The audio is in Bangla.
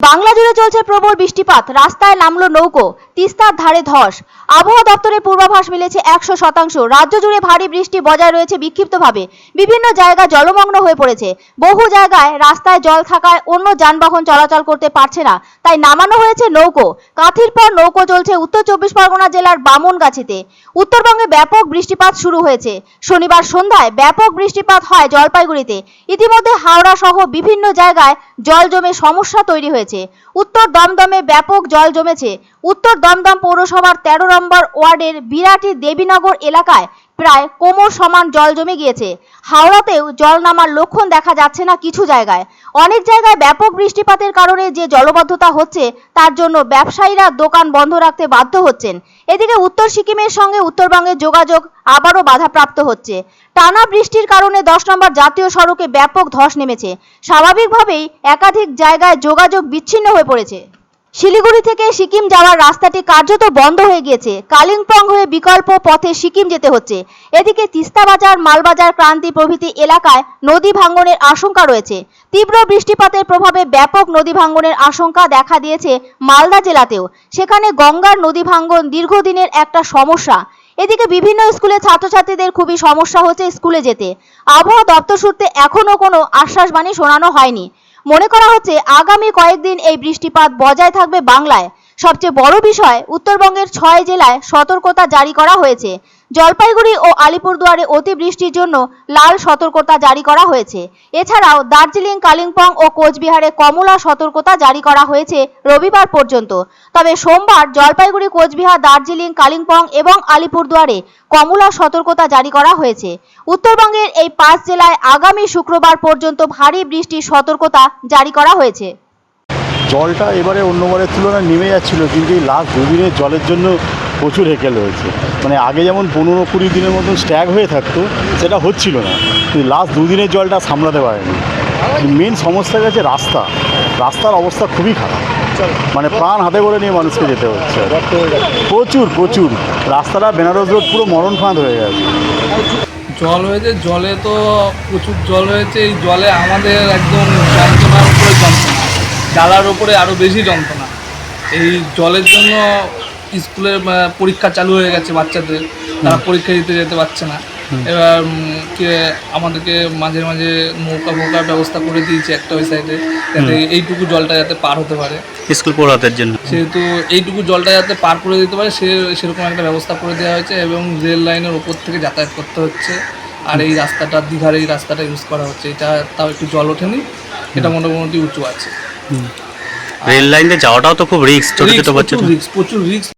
বাংলা জুড়ে চলছে প্রবল বৃষ্টিপাত। রাস্তায় নামলো নৌকো তিস্তার ধারে ধস। আবহাওয়া দপ্তরের পূর্বাভাস মিলেছে একশো শতাংশ। রাজ্য জুড়ে ভারী বৃষ্টি বজায় রয়েছে বিক্ষিপ্তভাবে। বিভিন্ন জায়গা জলমগ্ন হয়ে পড়েছে। বহু জায়গায় রাস্তায় জল থাকায় অন্য যানবাহন চলাচল করতে পারছে না। তাই নামানো হয়েছে নৌকো। কাঁথির পর নৌকো চলছে উত্তর চব্বিশ পরগনা জেলার বামনগাছিতে। উত্তরবঙ্গে ব্যাপক বৃষ্টিপাত শুরু হয়েছে। শনিবার সন্ধ্যায় ব্যাপক বৃষ্টিপাত হয় জলপাইগুড়িতে। ইতিমধ্যে হাওড়া সহ বিভিন্ন জায়গায় জল জমে সমস্যা তৈরি হয়েছে। উত্তর দমদমে ব্যাপক জল জমেছে। উত্তর দমদম পৌরসভার তেরো নম্বর ওয়ার্ডের বিরাটি দেবীনগর এলাকায় প্রায় কোমর সমান জল জমে গিয়েছে। হাওড়াতেও জল নামার লক্ষণ দেখা যাচ্ছে না কিছু জায়গায়। অনেক জায়গায় ব্যাপক বৃষ্টিপাতের কারণে যে জলবদ্ধতা হচ্ছে, তার জন্য ব্যবসায়ীরা দোকান বন্ধ রাখতে বাধ্য হচ্ছেন। এদিকে উত্তর সিকিমের সঙ্গে উত্তরবঙ্গের যোগাযোগ আবারও বাধাপ্রাপ্ত হচ্ছে। টানা বৃষ্টির কারণে দশ নম্বর জাতীয় সড়কে ব্যাপক ধস নেমেছে। স্বাভাবিকভাবেই একাধিক জায়গায় যোগাযোগ বিচ্ছিন্ন হয়ে পড়েছে। শিলিগুড়ি থেকে সিকিম যাওয়ার রাস্তাটি কার্যত বন্ধ হয়ে গিয়েছে। কালিম্পং হয়ে বিকল্প পথে সিকিম যেতে হচ্ছে। এদিকে তিস্তা বাজার, মালবাজার ক্রান্তি প্রভৃতি এলাকায় নদী ভাঙ্গনের আশঙ্কা রয়েছে। তীব্র বৃষ্টিপাতের প্রভাবে ব্যাপক নদী ভাঙ্গনের আশঙ্কা দেখা দিয়েছে মালদা জেলাতেও। সেখানে গঙ্গার নদী ভাঙ্গন দীর্ঘদিনের একটা সমস্যা। এদিকে বিভিন্ন স্কুলে ছাত্রছাত্রীদের খুবই সমস্যা হচ্ছে স্কুলে যেতে। আবহাওয়া দপ্তর সূত্রে এখনও কোনো আশ্বাসবাণী শোনানো হয়নি। মনে করা হচ্ছে আগামী কয়েকদিন এই বৃষ্টিপাত বজায় থাকবে বাংলায়। সবচেয়ে বড় বিষয়, উত্তরবঙ্গের ছয় জেলায় সতর্কতা জারি করা হয়েছে। জলপাইগুড়ি ও আলিপুরদুয়ারে অতিবৃষ্টির জন্য লাল সতর্কতা জারি করা হয়েছে। এছাড়াও দার্জিলিং, কালিম্পং ও কোচবিহারে কমলা সতর্কতা জারি করা হয়েছে রবিবার পর্যন্ত। তবে সোমবার জলপাইগুড়ি, কোচবিহার, দার্জিলিং, কালিম্পং এবং আলিপুরদুয়ারে কমলা সতর্কতা জারি করা হয়েছে। উত্তরবঙ্গের এই পাঁচ জেলায় আগামী শুক্রবার পর্যন্ত ভারী বৃষ্টির সতর্কতা জারি করা হয়েছে। জলটা এবারে অন্যবারের তুলনায় নেমে যাচ্ছিল, কিন্তু এই লাস্ট দুদিনের জলের জন্য প্রচুর হেকেল হয়েছে। মানে আগে যেমন পনেরো কুড়ি দিনের মতন স্ট্যাগ হয়ে থাকতো, সেটা হচ্ছিল না। কিন্তু লাস্ট দুদিনের জলটা সামলাতে পারেনি। মেন সমস্যা গেছে রাস্তা। রাস্তার অবস্থা খুবই খারাপ। মানে প্রাণ হাতে করে নিয়ে মানুষকে যেতে হচ্ছে। প্রচুর প্রচুর। রাস্তাটা বেনারস রোড পুরো মরণ ফাঁদ হয়ে গেছে। জল হয়েছে, জলে তো প্রচুর জল হয়েছে। এই জলে আমাদের একদম যন্ত্রণার উপরে যন্ত্রণা। জ্বালার উপরে আরও বেশি যন্ত্রণা। এই জলের জন্য স্কুলের পরীক্ষা চালু হয়ে গেছে বাচ্চাদের তারা পরীক্ষা দিতে যেতে পারছে না। এবার কে আমাদেরকে মাঝে মাঝে নৌকা ফৌকার ব্যবস্থা করে দিয়েছে একটা ওই সাইডে যাতে এইটুকু জলটা যাতে পার হতে পারে। স্কুল পড়াতের জন্য। সেহেতু এইটুকু জলটা যাতে পার করে দিতে পারে সে সেরকম একটা ব্যবস্থা করে দেওয়া হয়েছে এবং রেল লাইনের ওপর থেকে যাতায়াত করতে হচ্ছে। আর এই রাস্তাটা দীঘার এই রাস্তাটা ইউজ করা হচ্ছে। এটা তাও একটু জল ওঠেনি এটা মোটামুটি উঁচু আছে। রেল লাইনে যাওয়াটাও তো খুব রিস্ক ছোট ছোট বাচ্চা প্রচুর রিক্স